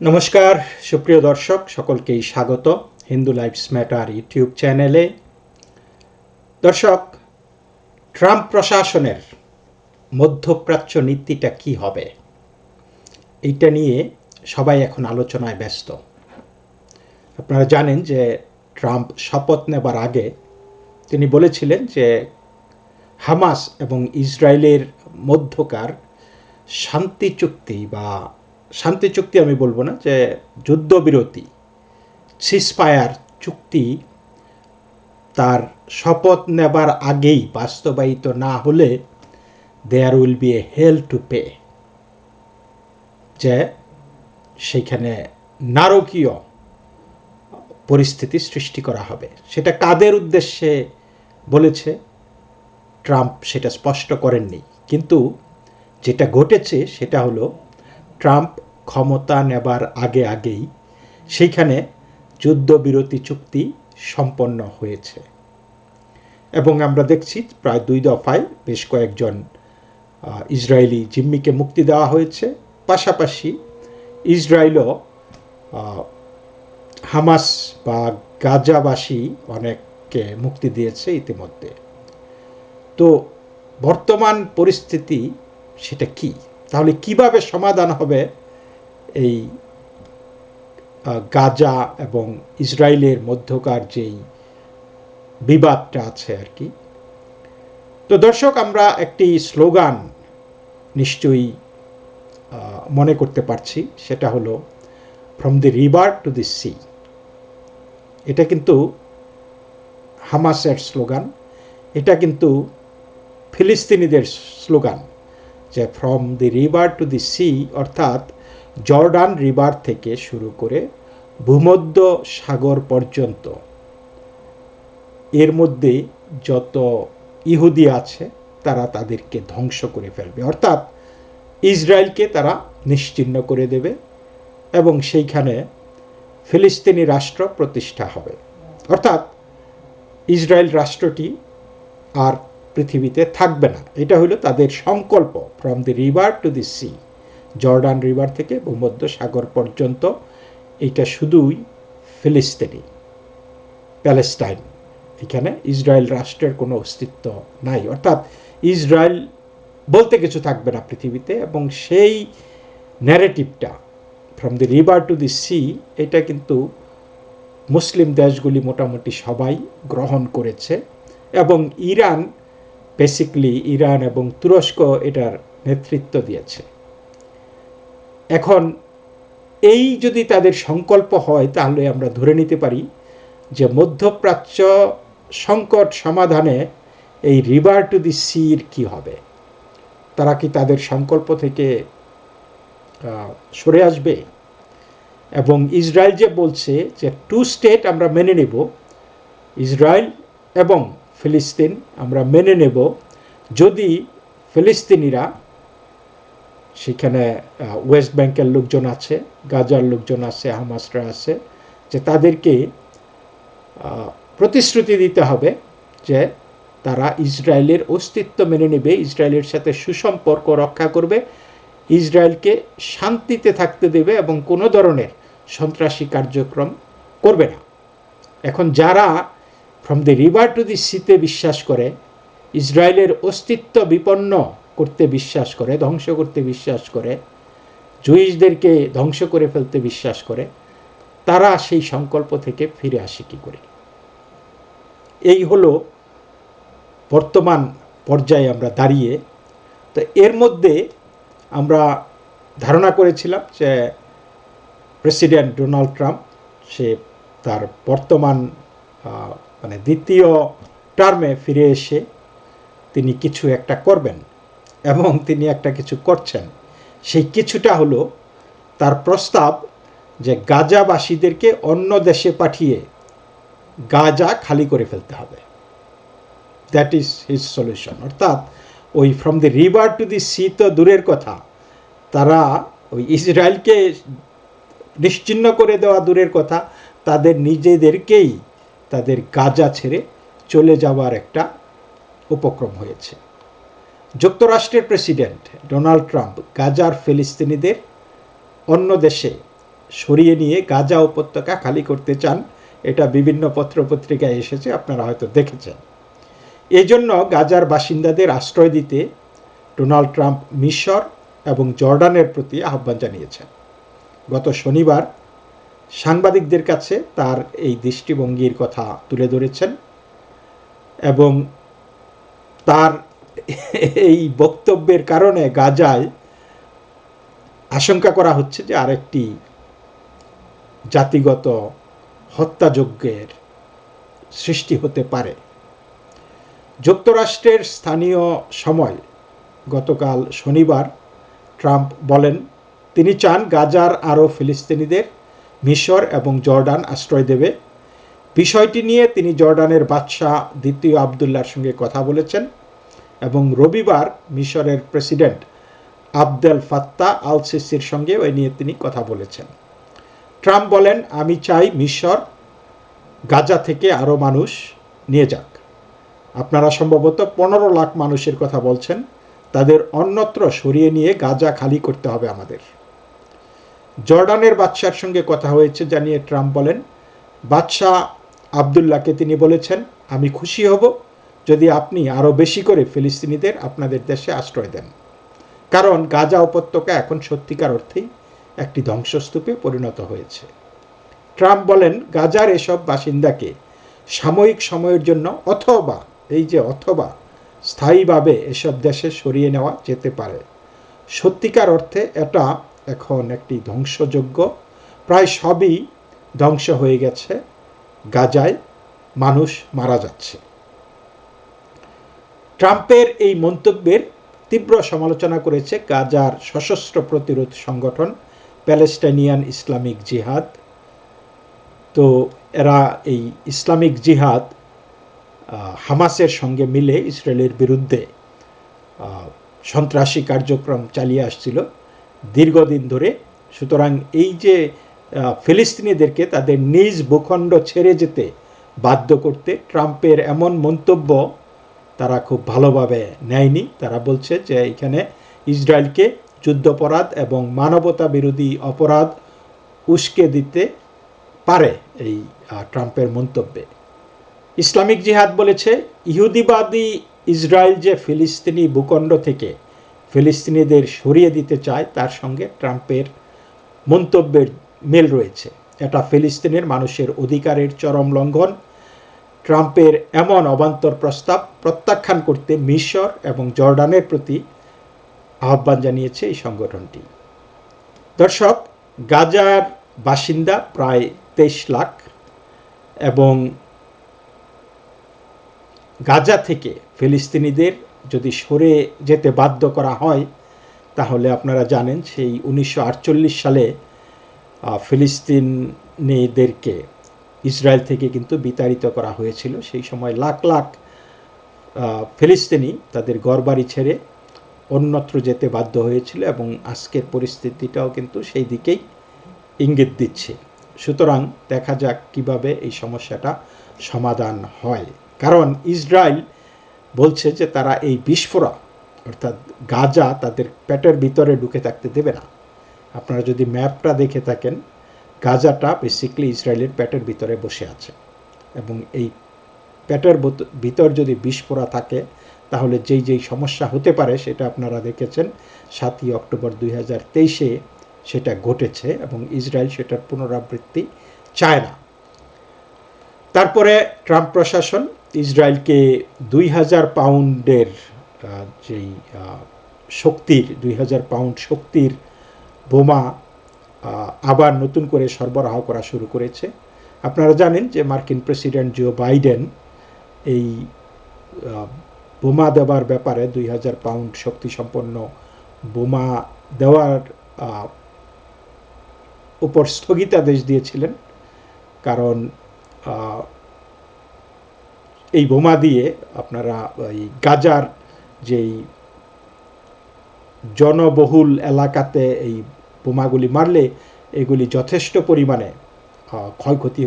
নমস্কার, সুপ্রিয় দর্শক, সকলকেই স্বাগত হিন্দু লাইফস ম্যাটার ইউটিউব চ্যানেলে। দর্শক, ট্রাম্প প্রশাসনের মধ্যপ্রাচ্য নীতিটা কি হবে? এইটা নিয়ে সবাই এখন আলোচনায় ব্যস্ত। আপনারা জানেন যে ট্রাম্প শপথ নেবার আগে তিনি বলেছিলেন যে হামাস এবং ইসরায়েলের মধ্যকার শান্তি চুক্তি বা শান্তি চুক্তি আমি বলব না যে যুদ্ধবিরতি সিসফায়ার চুক্তি তার শপথ নেবার আগেই বাস্তবায়িত না হলে there will be a hell to pay যে সেইখানে নারকীয় পরিস্থিতি সৃষ্টি করা হবে। সেটা কাদের উদ্দেশ্যে বলেছে? ট্রাম্প সেটা স্পষ্ট করেননি। কিন্তু যেটা ঘটেছে সেটা হলো, ট্রাম্প ক্ষমতা নেবার আগে আগেই সেইখানে যুদ্ধবিরতি চুক্তি সম্পন্ন হয়েছে। এবং আমরা দেখছি প্রায় দুই দফায় বেশ কয়েকজন ইসরায়েলি জিম্মিকে মুক্তি দেওয়া হয়েছে। পাশাপাশি ইসরায়েলও হামাস বা গাজাবাসী অনেককে মুক্তি দিয়েছে ইতিমধ্যে। তো বর্তমান পরিস্থিতি সেটা কি? তাহলে কীভাবে সমাধান হবে? এই গাজা এবং ইসরায়েলের মধ্যকার যেই বিবাদটা আছে আর কি। তো দর্শক, আমরা একটি স্লোগান নিশ্চয়ই মনে করতে পারছি। সেটা হলো from the river to the sea এটা কিন্তু হামাসের স্লোগান। এটা কিন্তু ফিলিস্তিনিদের স্লোগান যে from the river to the sea অর্থাৎ জর্ডান রিভার থেকে শুরু করে ভূমধ্য সাগর পর্যন্ত। এর মধ্যে যত ইহুদি আছে, তারা তাদেরকে ধ্বংস করে ফেলবে। অর্থাৎ ইসরায়েলকে তারা নিশ্চিহ্ন করে দেবে এবং সেইখানে ফিলিস্তিনি রাষ্ট্র প্রতিষ্ঠা হবে। অর্থাৎ ইসরায়েল রাষ্ট্রটি আর পৃথিবীতে থাকবে না। এটা হলো তাদের সংকল্প from the river to the sea Jordan river থেকে ভূমধ্য সাগর পর্যন্ত। এটা শুধুই ফিলিস্তিনি, প্যালেস্টাইন। এখানে ইসরায়েল রাষ্ট্রের কোনো অস্তিত্ব নাই। অর্থাৎ ইসরায়েল বলতে কিছু থাকবে না পৃথিবীতে এবং সেই ন্যারেটিভটা from the river to the sea এটা কিন্তু মুসলিম দেশগুলি মোটামুটি সবাই গ্রহণ করেছে এবং ইরান বেসিকলি ইরান এবং তুরস্ক এটার নেতৃত্ব দিয়েছে। এখন এই যদি তাদের সংকল্প হয়, তাহলে আমরা ধরে নিতে পারি যে মধ্যপ্রাচ্য সংকট সমাধানে এই রিভার টু দি সির কি হবে? তারা কি তাদের সংকল্প থেকে সরে আসবে? এবং ইসরায়েল যে বলছে যে টু স্টেট আমরা মেনে নেব, ইসরায়েল এবং ফিলিস্তিন আমরা মেনে নেব। যদি ফিলিস্তিনিরা সেখানে ওয়েস্ট ব্যাংকের লোকজন আছে গাজার লোকজন আছে হামাসরা আছে, যে তাদেরকে প্রতিশ্রুতি দিতে হবে যে তারা ইসরায়েলের অস্তিত্ব মেনে নেবে, ইসরায়েলের সাথে সুসম্পর্ক রক্ষা করবে, ইসরায়েলকে শান্তিতে থাকতে দেবে এবং কোনো ধরনের সন্ত্রাসী কার্যক্রম করবে না। এখন যারা from the river to the সিতে বিশ্বাস করে, ইসরায়েলের অস্তিত্ব বিপন্ন করতে বিশ্বাস করে, ধ্বংস করতে বিশ্বাস করে জুইসদেরকে ধ্বংস করে ফেলতে বিশ্বাস করে, তারা সেই সংকল্প থেকে ফিরে আসে কি করে? এই হলো বর্তমান পর্যায়ে আমরা দাঁড়িয়ে, তো এর মধ্যে আমরা ধারণা করেছিলাম যে প্রেসিডেন্ট ডোনাল্ড ট্রাম্প, সে তার বর্তমান মানে দ্বিতীয় টার্মে ফিরে এসে তিনি কিছু একটা করবেন। এবং তিনি একটা কিছু করছেন। সেই কিছুটা হলো তার প্রস্তাব যে গাজাবাসীদেরকে অন্য দেশে পাঠিয়ে গাজা খালি করে ফেলতে হবে। দ্যাট ইজ হিজ সলিউশন অর্থাৎ ওই from the river to the sea তো দূরের কথা। তারা ওই ইসরায়েলকে নিশ্চিহ্ন করে দেওয়া দূরের কথা। তাদের নিজেদেরকেই তাদের গাজা ছেড়ে চলে যাওয়ার একটা উপক্রম হয়েছে। যুক্তরাষ্ট্রের প্রেসিডেন্ট ডোনাল্ড ট্রাম্প গাজার ফিলিস্তিনিদের অন্য দেশে সরিয়ে নিয়ে গাজা উপত্যকা খালি করতে চান, এটা বিভিন্ন পত্রপত্রিকায় এসেছে, আপনারা হয়তো দেখেছেন। এই জন্য গাজার বাসিন্দাদের আশ্রয় দিতে ডোনাল্ড ট্রাম্প মিশর এবং জর্ডানের প্রতি আহ্বান জানিয়েছেন। গত শনিবার সাংবাদিকদের কাছে তার এই দৃষ্টিভঙ্গির কথা তুলে ধরেছেন এবং তার এই বক্তব্যের কারণে গাজায় আশঙ্কা করা হচ্ছে যে আরেকটি জাতিগত হত্যাযজ্ঞের সৃষ্টি হতে পারে। যুক্তরাষ্ট্রের স্থানীয় সময় গতকাল শনিবার ট্রাম্প বলেন, তিনি চান গাজার আরও ফিলিস্তিনিদের মিশর এবং জর্ডান আশ্রয় দেবে। বিষয়টি নিয়ে তিনি জর্ডানের বাদশাহ দ্বিতীয় আবদুল্লার সঙ্গে কথা বলেছেন। এবং রবিবার মিশরের প্রেসিডেন্ট আবদেল ফাত্তা আল সিসির সঙ্গে ওই নিয়ে তিনি কথা বলেছেন। ট্রাম্প বলেন, আমি চাই মিশর গাজা থেকে আরও মানুষ নিয়ে যাক। আপনারা সম্ভবত পনেরো লাখ মানুষের কথা বলছেন। তাদের অন্যত্র সরিয়ে নিয়ে গাজা খালি করতে হবে আমাদের। জর্ডানের বাদশার সঙ্গে কথা হয়েছে জানিয়ে ট্রাম্প বলেন, বাদশাহ আবদুল্লাহকে তিনি বলেছেন, আমি খুশি হব যদি আপনি আরও বেশি করে ফিলিস্তিনিদের আপনাদের দেশে আশ্রয় দেন। কারণ গাজা উপত্যকা এখন সত্যিকার অর্থেই একটি ধ্বংসস্তূপে পরিণত হয়েছে। ট্রাম্প বলেন, গাজার এসব বাসিন্দাকে সাময়িক সময়ের জন্য অথবা, এই যে অথবা, স্থায়ীভাবে এসব দেশে সরিয়ে নেওয়া যেতে পারে। সত্যিকার অর্থে এটা এখন একটি ধ্বংসযোগ্য প্রায় সবই ধ্বংস হয়ে গেছে। গাজায় মানুষ মারা যাচ্ছে। ট্রাম্পের এই মন্তব্যের তীব্র সমালোচনা করেছে গাজার সশস্ত্র প্রতিরোধ সংগঠন, প্যালেস্টাইনিয়ান ইসলামিক জিহাদ। তো এরা এই ইসলামিক জিহাদ হামাসের সঙ্গে মিলে ইসরায়েলের বিরুদ্ধে সন্ত্রাসী কার্যক্রম চালিয়ে আসছিল দীর্ঘদিন ধরে। সুতরাং এই যে ফিলিস্তিনিদেরকে তাদের নিজ ভূখণ্ড ছেড়ে যেতে বাধ্য করতে ট্রাম্পের এমন মন্তব্য তারা খুব ভালোভাবে নেয়নি। তারা বলছে যে এখানে ইসরায়েলকে যুদ্ধপরাধ এবং মানবতা বিরোধী অপরাধ উস্কে দিতে পারে এই ট্রাম্পের মন্তব্যে। ইসলামিক জিহাদ বলেছে, ইহুদিবাদী ইসরায়েল যে ফিলিস্তিনি ভূখণ্ড থেকে ফিলিস্তিনিদের সরিয়ে দিতে চায়, তার সঙ্গে ট্রাম্পের মন্তব্যের মেল রয়েছে। এটা ফিলিস্তিনের মানুষের অধিকারের চরম লঙ্ঘন ট্রাম্পের এমন অবান্তর প্রস্তাব প্রত্যাখ্যান করতে মিশর এবং জর্ডানের প্রতি আহ্বান জানিয়েছে এই সংগঠনটি। দর্শক, গাজার বাসিন্দা প্রায় তেইশ লাখ এবং গাজা থেকে ফিলিস্তিনিদের যদি সরে যেতে বাধ্য করা হয়, তাহলে আপনারা জানেন সেই উনিশশো আটচল্লিশ সালে ফিলিস্তিনিদেরকে ইসরায়েল থেকে কিন্তু বিতাড়িত করা হয়েছিল। সেই সময় লাখ লাখ ফিলিস্তিনি তাদের ঘরবাড়ি ছেড়ে অন্যত্র যেতে বাধ্য হয়েছিল এবং আজকের পরিস্থিতিটাও কিন্তু সেই দিকেই ইঙ্গিত দিচ্ছে। সুতরাং দেখা যাক কীভাবে এই সমস্যাটা সমাধান হয়। কারণ ইসরায়েল বলছে যে তারা এই বিস্ফোরা, অর্থাৎ গাজা, তাদের পেটের ভিতরে ঢুকে থাকতে দেবে না। আপনারা যদি ম্যাপটা দেখে থাকেন গাজাটা বেসিকলি ইসরায়েলের পেটের ভিতরে বসে আছে। এবং এই পেটের ভিতর যদি বিস্ফোরা থাকে, তাহলে যেই যেই সমস্যা হতে পারে, সেটা আপনারা দেখেছেন, সাতই অক্টোবর দুই হাজার তেইশে সেটা ঘটেছে এবং ইসরায়েল সেটার পুনরাবৃত্তি চায় না। তারপরে ট্রাম্প প্রশাসন ইসরায়েলকে দুই হাজার পাউন্ডের যেই শক্তির, দুই হাজার পাউন্ড শক্তির বোমা আবার নতুন করে সরবরাহ করা শুরু করেছে। আপনারা জানেন যে মার্কিন প্রেসিডেন্ট জো বাইডেন এই বোমা দেওয়ার ব্যাপারে দুই হাজার পাউন্ড শক্তিসম্পন্ন বোমা দেওয়ার উপর স্থগিতাদেশ দিয়েছিলেন। কারণ এই বোমা দিয়ে আপনারা এই গাজার যেই জনবহুল এলাকাতে এই বোমাগুলি মারলে এগুলি যথেষ্ট পরিমাণে ক্ষয়ক্ষতি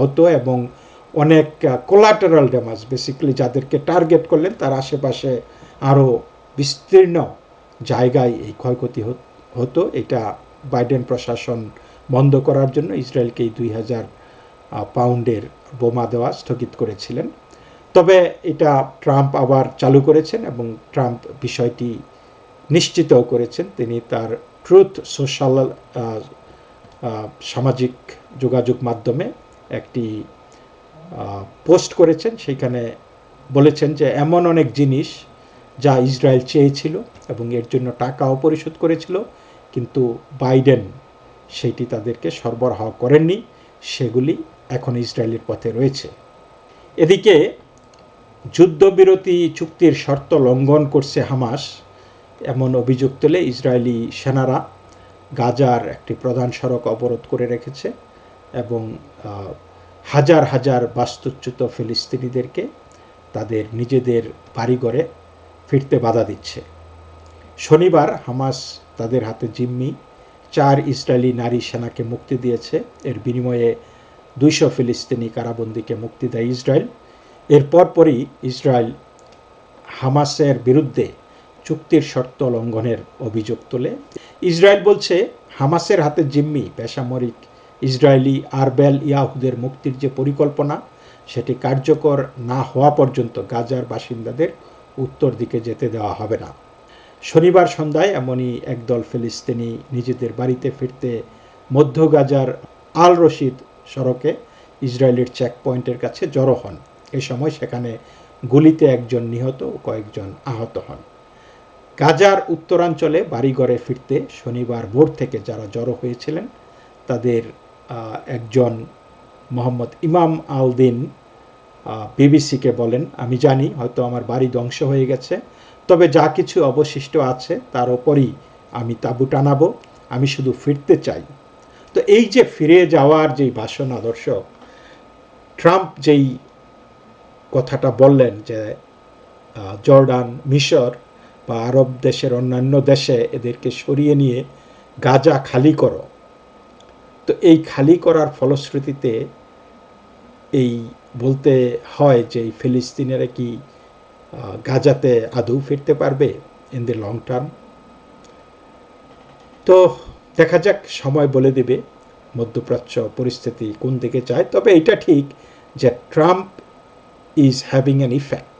হতো এবং অনেক কোলাটারাল ড্যামেজ বেসিক্যালি যাদেরকে টার্গেট করলেন তার আশেপাশে আরও বিস্তীর্ণ জায়গায় এই ক্ষয়ক্ষতি হতো এটা বাইডেন প্রশাসন বন্ধ করার জন্য ইসরায়েলকে এই দুই হাজার পাউন্ডের বোমা দেওয়া স্থগিত করেছিলেন। তবে এটা ট্রাম্প আবার চালু করেছেন এবং ট্রাম্প বিষয়টি নিশ্চিতও করেছেন। তিনি তার ট্রুথ সোশ্যাল সামাজিক যোগাযোগ মাধ্যমে একটি পোস্ট করেছেন। সেইখানে বলেছেন যে, এমন অনেক জিনিস যা ইসরায়েল চেয়েছিল এবং এর জন্য টাকাও পরিশোধ করেছিল, কিন্তু বাইডেন সেটি তাদেরকে সরবরাহ করেননি। সেগুলি এখন ইসরায়েলের পথে রয়েছে। এদিকে যুদ্ধবিরতি চুক্তির শর্ত লঙ্ঘন করছে হামাস। এমন অভিযোগ তুলে ইসরায়েলি সেনারা গাজার একটি প্রধান সড়ক অবরোধ করে রেখেছে এবং হাজার হাজার বাস্তুচ্যুত ফিলিস্তিনিদেরকে তাদের নিজেদের বাড়িঘরে ফিরতে বাধা দিচ্ছে। শনিবার হামাস তাদের হাতে জিম্মি চার ইসরায়েলি নারী সেনাকে মুক্তি দিয়েছে। এর বিনিময়ে দুইশো ফিলিস্তিনি কারাবন্দিকে মুক্তি দেয় ইসরায়েল। এর পরপরই ইসরায়েল হামাসের বিরুদ্ধে চুক্তির শর্ত লঙ্ঘনের অভিযোগ তোলে। ইসরায়েল বলছে, হামাসের হাতে জিম্মি বেসামরিক ইসরায়েলি আরবেল ইয়াহুদের মুক্তির যে পরিকল্পনা, সেটি কার্যকর না হওয়া পর্যন্ত গাজার বাসিন্দাদের উত্তর দিকে যেতে দেওয়া হবে না। শনিবার সন্ধ্যায় এমনই একদল ফিলিস্তিনি নিজেদের বাড়িতে ফিরতে মধ্য গাজার আল রশিদ সড়কে ইসরায়েলের চেক পয়েন্টের কাছে জড়ো হন। এ সময় সেখানে গুলিতে একজন নিহত ও কয়েকজন আহত হন। গাজার উত্তরাঞ্চলে বাড়িঘরে ফিরতে শনিবার ভোর থেকে যারা জড়ো হয়েছিলেন, তাদের একজন মোহাম্মদ ইমাম আলদিন বিবিসিকে বলেন, আমি জানি, হয়তো আমার বাড়ি ধ্বংস হয়ে গেছে, তবে যা কিছু অবশিষ্ট আছে, তার ওপরই আমি তাবু টানাবো, আমি শুধু ফিরতে চাই। তো এই যে ফিরে যাওয়ার যেই ভাষণ আদর্শ ট্রাম্প যেই কথাটা বললেন যে জর্ডান মিশর বা আরব দেশের অন্যান্য দেশে এদেরকে সরিয়ে নিয়ে গাজা খালি করো। তো এই খালি করার ফলশ্রুতিতে এই বলতে হয় যে এই ফিলিস্তিনেরা কি গাজাতে আদৌ ফিরতে পারবে ইন দি লং টার্ম তো দেখা যাক, সময় বলে দেবে, মধ্যপ্রাচ্য পরিস্থিতি কোন দিকে যায়। তবে এটা ঠিক যে Trump is having an effect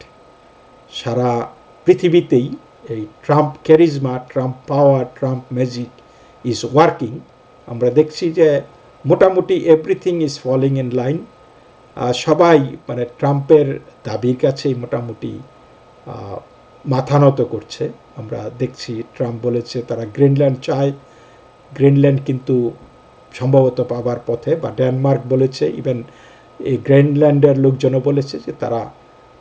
সারা পৃথিবীতেই এই Trump charisma Trump power Trump magic is working আমরা দেখছি যে মোটামুটি everything is falling in line সবাই মানে ট্রাম্পের দাবির কাছেই মোটামুটি মাথা নত করছে। আমরা দেখছি ট্রাম্প বলেছে তারা গ্রিনল্যান্ড চায়। গ্রিনল্যান্ড কিন্তু সম্ভবত পাবার পথে বা ডেনমার্ক বলেছে ইভেন এই গ্রিনল্যান্ডের লোকজনও বলেছে যে তারা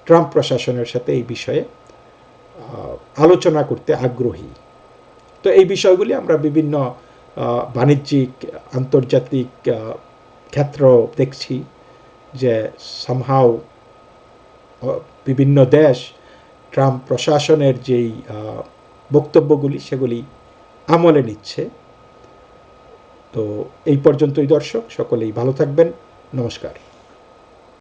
ট্রাম্প প্রশাসনের সাথে এই বিষয়ে আলোচনা করতে আগ্রহী। তো এই বিষয়গুলি আমরা বিভিন্ন বাণিজ্যিক, আন্তর্জাতিক ক্ষেত্র দেখছি যে সামহাও বিভিন্ন দেশ ট্রাম্প প্রশাসনের যেই বক্তব্যগুলি সেগুলি আমলে নিচ্ছে। তো এই পর্যন্তই দর্শক, সকলেই ভালো থাকবেন। নমস্কার।